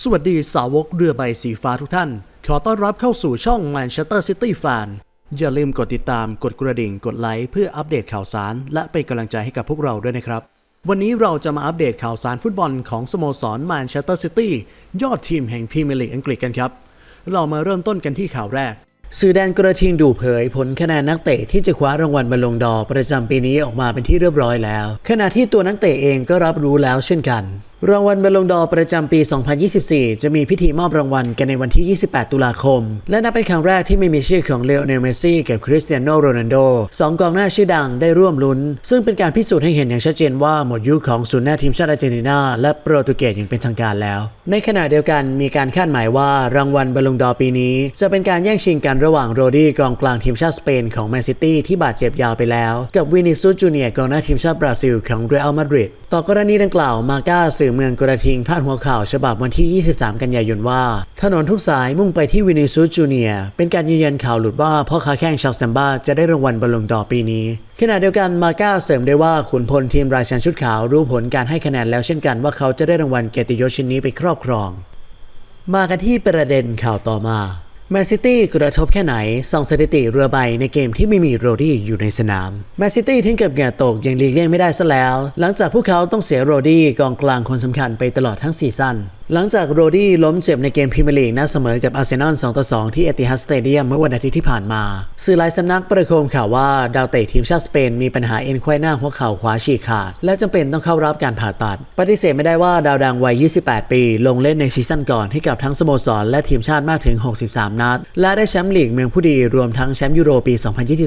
สวัสดีสาวกเรือใบสีฟ้าทุกท่าน ขอต้อนรับเข้าสู่ช่อง Manchester City Fan อย่าลืมกดติดตามกดกระดิ่งกดไลค์เพื่ออัปเดตข่าวสาร และเป็นกำลังใจให้กับพวกเราด้วยนะครับ วันนี้เราจะมาอัปเดตข่าวสารฟุตบอลของสโมสร Manchester City ยอดทีมแห่งพรีเมียร์ลีกอังกฤษกันครับ เรามาเริ่มต้นกันที่ข่าวแรกสื่อแดนกระทิงดูเผยผลคะแนนนักเตะที่จะคว้ารางวัลบอลลงดอประจำปีนี้ออกมาเป็นที่เรียบร้อยแล้ว ขณะที่ตัวนักเตะเองก็รับรู้แล้วเช่นกัน รางวัลบอลลงดอร์ประจำปี 2024 จะมีพิธีมอบรางวัลกันในวันที่ 28 ตุลาคม และนับเป็นครั้งแรกที่ไม่มีชื่อของเลโอเนลเมสซี่กับคริสเตียโนโรนัลโดสองกองหน้าชื่อดังได้ร่วมลุ้น ซึ่งเป็นการพิสูจน์ให้เห็นอย่างชัดเจนว่าหมดยุคของศูนย์หน้าทีมชาติอาร์เจนตินา และโปรตุเกสอย่างเป็นทางการแล้ว ในขณะเดียวกันมีการคาดหมายว่ารางวัลบอลลงดอร์ปีนี้ จะเป็นการแย่งชิงกันระหว่างโรดี้กองกลางทีมชาติสเปนของแมนซิตี้ที่บาดเจ็บยาวไปแล้ว กับวินิซูจูเนียกองหน้าทีมชาติบราซิลของเรอัลมาดริดต่อกรณีดังกล่าวมาก้าสื่อเมืองกระทิงพาดหัวข่าวฉบับวันที่ 23 กันยายนว่า ถนนทุกสายมุ่งไปที่วินิซูจูเนียเป็นการยืนยันข่าวหลุดว่าพ่อค้าแข่งชาวแซมบ้าจะได้รางวัลบอลลงดอปีนี้ ขณะเดียวกันมาก้าเสริมได้ว่าขุนพลทีมราชันชุดขาวรู้ผลการให้คะแนนแล้วเช่นกันว่าเขาจะได้รางวัลเกียรติยศชิ้นนี้ไปครอบครอง มากันที่ประเด็นข่าวต่อมา แมนซิตี้กระทบแค่ไหนส่องสถิติเรือใบในเกมที่ไม่มีโรดี้อยู่ในสนามแมนซิตี้ทิ้งเกือบเหงื่ตกยังหลีกเลี่ยงไม่ได้ซะแล้ว หลังจากพวกเขาต้องเสียโรดี้กองกลางคนสำคัญไปตลอดทั้งซีซั่น หลังจากโรดี้ล้มเจ็บในเกมพรีเมียร์ลีกนัดเสมอกับอาร์เซนอล 2 ต่อ 2 ที่เอติฮัดสเตเดียมเมื่อวันอาทิตย์ที่ผ่านมา สื่อหลายสำนักประโคมข่าวว่า ดาวเตะทีมชาติสเปนมีปัญหาเอ็นไขว้หน้าหัวเข่าขวาฉีกขาด และจำเป็นต้องเข้ารับการผ่าตัด ปฏิเสธไม่ได้ว่าดาวดังวัย 28 ปี ลงเล่นในซีซั่นก่อนให้กับทั้งสโมสรและทีมชาติมากถึง 63 นัด และได้แชมป์ลีกเมืองผู้ดีรวมทั้งแชมป์ยูโรปี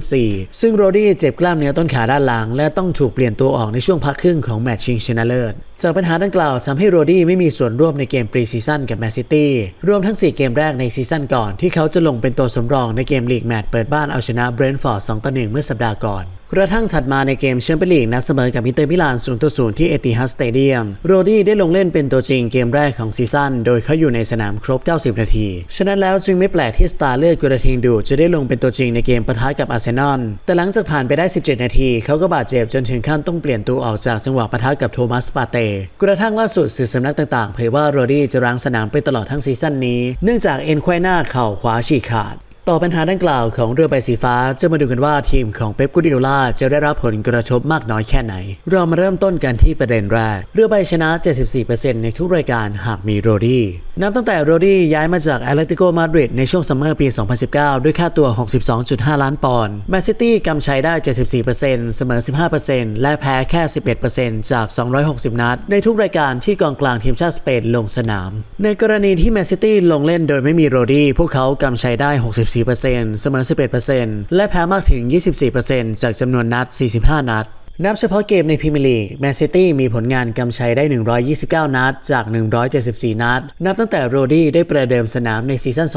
2024 ซึ่งโรดี้เจ็บกล้ามเนื้อต้นขาด้านหลัง และต้องถูกเปลี่ยนตัวออกในช่วงพักครึ่งของแมตช์ชิงชนะเลิศจากปัญหาดังกล่าวทำให้โรดี้ไม่มีส่วนร่วมในเกกมปรีซีซั่นกับแมนซิตี้รวมทั้ง 4 เกมแรกในซีซั่นก่อนที่เขาจะลงเป็นตัวสำรองในเกมลีกแมตช์เปิดบ้านเอาชนะเบรนท์ฟอร์ด2ต่อ1เมื่อสัปดาห์ก่อนกระทั่งถัดมาในเกมแชมเปี้ยนลีกนัดเสมอกับอินเตอร์มิลาน0ต่อ0ที่เอติฮัดสเตเดียม โรดี้ได้ลงเล่นเป็นตัวจริงเกมแรกของซีซั่น โดยเขาอยู่ในสนามครบ 90 นาที ฉะนั้นแล้วจึงไม่แปลกที่สตาร์เลือดกุรทิงดูจะได้ลงเป็นตัวจริงในเกมปะทะกับอาร์เซนอล แต่หลังจากผ่านไปได้ 17 นาที เขาก็บาดเจ็บจนถึงขั้นต้องเปลี่ยนตัวออกจากจังหวะปะทะกับโทมัสปาเต้กระทั่งล่าสุดสื่อสำนักต่างๆเผยว่าโรดี้จะรั้งสนามไปตลอดทั้งซีซั่นนี้ เนื่องจากเอ็นไขว้หน้าเข่าขวาฉีกขาด ต่อปัญหาดังกล่าวของเรือใบสีฟ้าจะมาดูกันว่าทีมของเป๊ปกุดิโอลาจะได้รับผลกระทบมากน้อยแค่ไหน เรามาเริ่มต้นกันที่ประเด็นแรก เรือใบชนะ 74%ในทุกรายการหากมีโรดี้ นับตั้งแต่โรดี้ย้ายมาจากแอตเลติโกมาดริดในช่วงซัมเมอร์ปี 2019 ด้วยค่าตัว 62.5 ล้านปอนด์แมนซิตี้กำชัยได้ 74%เสมอ 15%และแพ้แค่ 11%จาก 260 นัด ในทุกรายการที่กองกลางทีมชาติสเปนลงสนาม ในกรณีที่แมนซิตี้ลงเล่นโดยไม่มีโรดี้พวกเขากำชัยได้ 64%เสมอ 11%และแพ้มากถึง 24%จากจำนวนนัด 45 นัด นับเฉพาะเกมในพรีเมียร์ลีกแมนซิตี้มีผลงานกำชัยได้ 129 นัด จาก 174 นัด นับตั้งแต่โรดี้ได้ประเดิมสนามในซีซั่น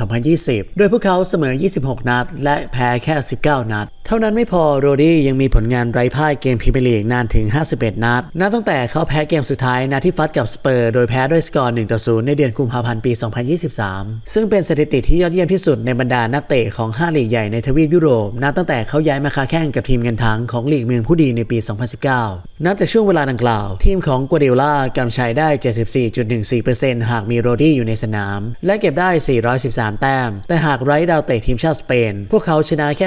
2019-2020 โดยพวกเขาเสมอ 26 นัด และแพ้แค่ 19 นัด เท่านั้นไม่พอโรดี้ยังมีผลงานไร้พ่ายเกมพรีเมียร์ลีกนานถึง 51 นัด นับตั้งแต่เขาแพ้เกมสุดท้ายนัดที่ฟัดกับสเปอร์โดยแพ้ด้วยสกอร์1ต่อ0ในเดือนกุมภาพันธ์ปี 2023 ซึ่งเป็นสถิติที่ยอดเยี่ยมที่สุดในบรรดานักเตะของ5ลีกใหญ่ในทวีปยุโรปนับตั้งแต่เขาย้ายมาค้าแข่งกับทีมเงินทั้งของลีกเมืองผู้ดีในปี 2019 นับจากช่วงเวลาดังกล่าว ทีมของกัวเดล่ากำชัยได้ 74.14%หากมีโรดี้อยู่ในสนาม และเก็บได้ 413 แต้ม แต่หากไร้ดาวเตะทีมชาติสเปน พวกเขาชนะแค่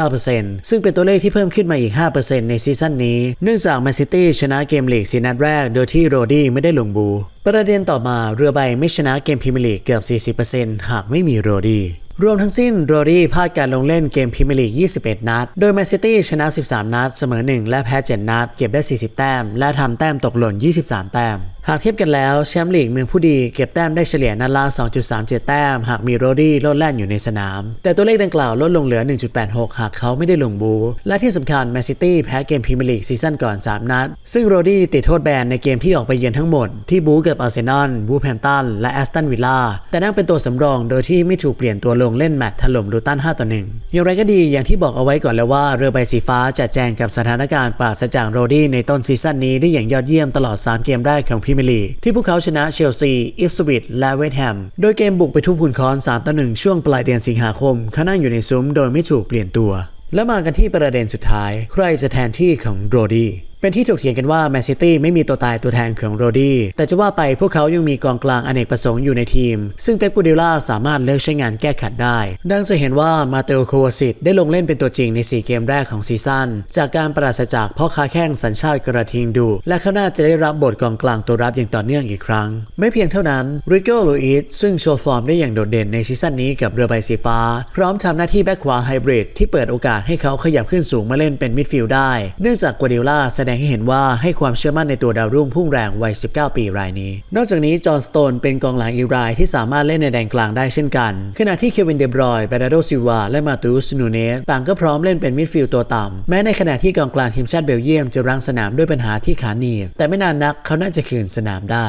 61.9%ซึ่งเป็นตัวเลขที่เพิ่มขึ้นมาอีก 5%ในซีซั่นนี้ เนื่องจากแมนซิตี้ชนะเกมลีกสีนัดแรก โดยที่โรดี้ไม่ได้ลงบู ประเด็นต่อมาเรือใบไม่ชนะเกมพรีเมียร์ลีกเกือบ 40%หากไม่มีโรดี้ รวมทั้งสิ้นโรดี้พลาดการลงเล่นเกมพรีเมียร์ลีก 21 นัด โดยแมนซิตี้ชนะ 13 นัด เสมอ 1 และแพ้ 7 นัด เก็บได้ 40 แต้ม และทำแต้มตกหล่น 23 แต้ม หากเทียบกันแล้วแชมป์ลีกเมืองผู้ดีเก็บแต้มได้เฉลี่ยนัดละ 2.37 แต้ม หากมีโรดี้โลดแล่นอยู่ในสนาม แต่ตัวเลขดังกล่าวลดลงเหลือ 1.86 หากเขาไม่ได้ลงบู และที่สำคัญแมนซิตี้แพ้เกมพรีเมียร์ลีกซีซั่นก่อน 3 นัด ซึ่งโรดี้ติดโทษแบนในเกมที่ออกไปเยือนทั้งหมด ที่บูกับอาร์เซนอลบูแฮมตันและแอสตันวิลล่าแต่นั่งเป็นตัวสำรองโดยที่ไม่ถูกเปลี่ยนตัวลงเล่นแมตช์ถล่มลูตัน5ต่อ1อย่างไรก็ดีอย่างที่บอกเอาไว้ก่อนแล้วว่าเรือใบสีฟ้าจะแจงกับสถานการณ์ปราศจากโรดี้ในต้นซีซั่นนี้ได้อย่างยอดเยี่ยมตลอด 3 เกมแรกของพรีเมียร์ลีกที่พวกเขาชนะเชลซี อิฟสวิตและเวสต์แฮม โดยเกมบุกไปทุบหุ่นคอน3ต่อ1ช่วงปลายเดือนสิงหาคมเขานั่งอยู่ในซุ้มโดยไม่ถูกเปลี่ยนตัว และมากันที่ประเด็นสุดท้าย ใครจะแทนที่ของโรดี้ เป็นที่ถกเถียงกันว่าแมนซิตี้ไม่มีตัวตายตัวแทนของโรดี้แต่จะว่าไปพวกเขายังมีกองกลางอเนกประสงค์อยู่ในทีม ซึ่งเป๊ปกูดิล่าสามารถเลือกใช้งานแก้ขัดได้ ดังจะเห็นว่ามาเตโอโควาซิตได้ลงเล่นเป็นตัวจริงใน 4 เกมแรกของซีซั่นจากการปราศจากพ่อค้าแข้งสัญชาติกระทิงดู และเขาน่าจะได้รับบทกองกลางตัวรับอย่างต่อเนื่องอีกครั้ง ไม่เพียงเท่านั้นริโกลูอิสซึ่งโชว์ฟอร์มได้อย่างโดดเด่นในซีซั่นนี้กับเรือใบสีฟ้า พร้อมทำหน้าที่แบ็คขวาไฮบริดที่เปิดโอกาสให้เขาขยับขึ้นสูงมาเล่นเป็นมิดฟิลด์ได้ เนื่องจากกัวดิล่าแสดงให้เห็นว่าให้ความเชื่อมั่นในตัวดาวรุ่งพุ่งแรงวัย 19 ปีรายนี้ นอกจากนี้จอห์นสโตนเป็นกองหลังอีกรายที่สามารถเล่นในแดนกลางได้เช่นกัน ขณะที่เควินเดบรอยเบราโดซิวา และมาตูสนูเนสต่างก็พร้อมเล่นเป็นมิดฟิลด์ตัวต่ำแม้ในขณะที่กองกลางทีมชาติเบลเยียมจะรังสนามด้วยปัญหาที่ขาหนีบแต่ไม่นานนักเขาน่าจะคืนสนามได้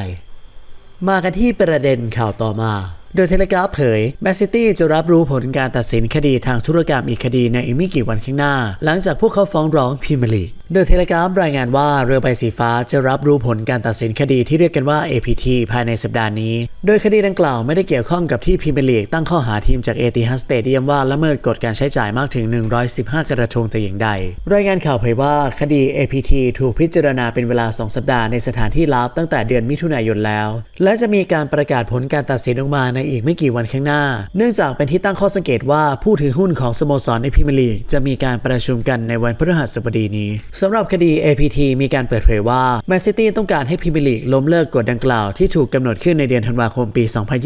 มากันที่ประเด็นข่าวต่อมาโดยเทเลกราฟเผยแมนซิตี้จะรับรู้ผลการตัดสินคดีทางธุรกรรมอีกคดีในอีกไม่กี่วันข้างหน้า หลังจากพวกเขาฟ้องร้องพรีเมียร์ลีก โดยเทเลกราฟรายงานว่าเรือใบสีฟ้าจะรับรู้ผลการตัดสินคดีที่เรียกกันว่า APT ภายในสัปดาห์นี้ โดยคดีดังกล่าวไม่ได้เกี่ยวข้องกับที่พรีเมียร์ลีกตั้งข้อหาทีมจากเอติฮัสสเตเดียมว่าละเมิดกฎการใช้จ่ายมากถึง 115 กระทงแต่อย่างใด รายงานข่าวเผยว่าคดี APT ถูกพิจารณาเป็นเวลา 2 สัปดาห์ในสถานที่ลับตั้งแต่เดือนมิถุนายนแล้ว และจะมีการประกาศผลการตัดสินออกมาในอีกไม่กี่วันข้างหน้า เนื่องจากเป็นที่ตั้งข้อสังเกตว่าผู้ถือหุ้นของสโมสรในพรีเมียร์ลีกจะมีการประชุมกันในวันพฤหัสบดีนี้สำหรับคดี APT มีการเปิดเผยว่าแมนซิตี้ต้องการให้พรีเมียร์ลีกล้มเลิกกฎดังกล่าวที่ถูกกำหนดขึ้นในเดือนธันวาคมปี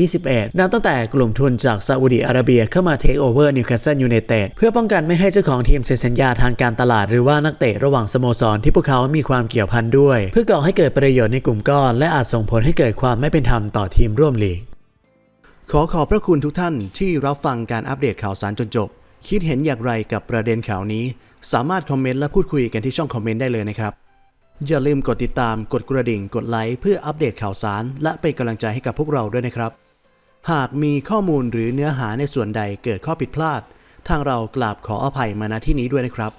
2021 นับตั้งแต่กลุ่มทุนจากซาอุดิอาระเบียเข้ามาเทคโอเวอร์นิวคาสเซิลยูไนเต็ดเพื่อป้องกันไม่ให้เจ้าของทีมเซ็นสัญญาทางการตลาดหรือว่านักเตะระหว่างสโมสรที่พวกเขามีความเกี่ยวพันด้วย เพื่อก่อให้เกิดประโยชน์ในกลุ่มก้อน และอาจส่งผลให้เกิดความไม่เป็นธรรมต่อทีมร่วมลีก ขอขอบพระคุณทุกท่านที่รับฟังการอัปเดตข่าวสารจนจบ คิดเห็นอย่างไรกับประเด็นข่าวนี้ สามารถคอมเมนต์และพูดคุยกันที่ช่องคอมเมนต์ได้เลยนะครับ อย่าลืมกดติดตามกดกระดิ่งกดไลค์เพื่ออัปเดตข่าวสาร และเป็นกำลังใจให้กับพวกเราด้วยนะครับ หากมีข้อมูลหรือเนื้อหาในส่วนใดเกิดข้อผิดพลาด ทางเรากราบขออภัยมาณที่นี้ด้วยนะครับ